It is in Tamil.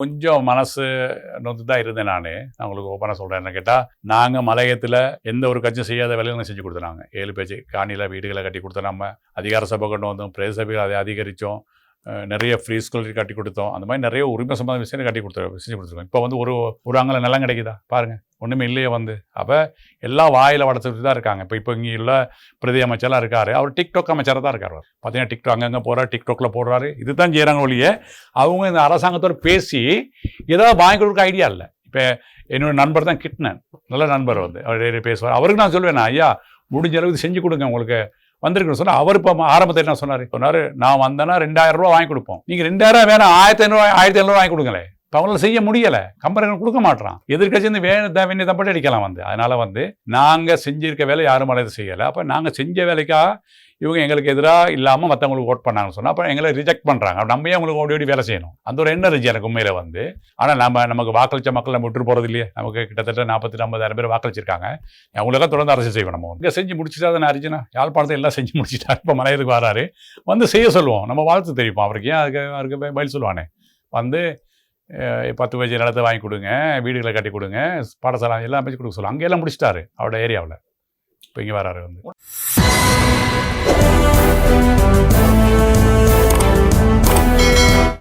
கொஞ்சம் மனசு நொந்து தான் இருந்தேன் நான். நான் உங்களுக்கு ஓப்பனாக சொல்கிறேன் என்ன கேட்டால் நாங்கள் மலையத்தில் எந்த ஒரு கட்சியும் செய்யாத வேலைகளை செஞ்சு கொடுத்தாங்க ஏழு பேச்சு காணியில் வீடுகளை கட்டி கொடுத்தோம் நம்ம. அதிகார சபை கொண்டு வந்தோம் பிரதேச சபைகள் அதை அதிகரித்தோம். நிறைய ஃப்ரீ ஸ்கூல் கட்டி கொடுத்தோம். அந்த மாதிரி நிறைய உரிமை சம்பந்த விஷயம் கட்டி கொடுத்து செஞ்சு கொடுத்துருக்கோம். இப்போ வந்து ஒரு ஒரு அங்கே நிலம் கிடைக்குதா? பாருங்கள் ஒன்றுமே இல்லையே வந்து. அப்போ எல்லாம் வாயில் வளர்த்துட்டு தான் இருக்காங்க. இப்போ இப்போ இங்கே உள்ள பிரதி அமைச்சராக இருக்கார். அவர் டிக்டாக் அமைச்சராக தான் இருக்கார். அவர் பார்த்தீங்கன்னா டிக்டாக் அங்கங்கே போகிறார் டிக்டாக்ல போடுறாரு. இதுதான் செய்கிறாங்க ஒழிய அவங்க இந்த அரசாங்கத்தோட பேசி ஏதாவது வாங்கி கொடுக்க ஐடியா இல்லை. இப்போ என்னோட நண்பர் தான் கிட்னன். நல்ல நண்பர் வந்து. அவர் பேசுவார். அவருக்கு நான் சொல்வேன் ஐயா முடிஞ்ச அளவுக்கு செஞ்சு கொடுங்க உங்களுக்கு. வந்திருக்கணும் சொன்னால் அவர் இப்போ ஆரம்பத்தில் என்ன சொன்னார்? சொன்னார் நான் வந்தேன்னா ரெண்டாயிரம் ரூபா வாங்கி கொடுப்போம். நீங்கள் ரெண்டாயிரம் வேணாம். ஆயிரத்தி ஐநூறு ஆயிரத்தி ஐநூறு வாங்கி கொடுங்களேன். இப்போ அவங்களால செய்ய முடியலை. கம்பெனிகள் கொடுக்க மாட்டான் எதிர்கட்சி வந்து வேணும் வேண்டிய தப்பட்டு அடிக்கலாம் வந்து. அதனால் வந்து நாங்கள் செஞ்சிருக்க வேலை யாரும் அதை செய்யலை. அப்போ நாங்கள் செஞ்ச வேலைக்காக இவங்க எங்களுக்கு எதிராக இல்லாமல் மற்றவங்களுக்கு ஓட் பண்ணாங்கன்னு சொன்னால் அப்போ எங்களை ரிஜெக்ட் பண்ணுறாங்க நம்ம ஏன் ஓடி ஓடி வேலை செய்யணும்? அந்த ஒரு எண்ணம் இருந்துச்சு எனக்கு உண்மையில் வந்து. ஆனால் நம்ம நமக்கு வாக்களிச்ச மக்கள் நம்ம விட்டு போகிறது இல்லையே. நமக்கு கிட்டத்தட்ட நாற்பத்தி ஐம்பதாயிரம் பேர் வாக்களிச்சிருக்காங்க. அவங்களுக்காக தொடர்ந்து அரசு செய்வோம் நம்ம. இங்கே செஞ்சு முடிச்சுட்டா தானே அரிஜினா? யாழ்ப்பாணத்தை எல்லாம் செஞ்சு முடிச்சுட்டா. இப்போ மலையத்துக்கு வராரு. வந்து செய்ய சொல்லுவோம். நம்ம வாழ்த்து தெரிவிப்போம். அவருக்கு ஏன் அதுக்கு அவருக்கு பதில் சொல்லுவானே? வந்து பத்து வயசு நிலத்தை வாங்கி கொடுங்க வீடுகளை கட்டி கொடுங்க பாடசாலை எல்லாம் அமைச்சு கொடுக்க சொல்லுவாங்க. அங்கெல்லாம் முடிச்சிட்டாரு அவரோட ஏரியாவில். இப்போ இங்கே வராரு வந்து.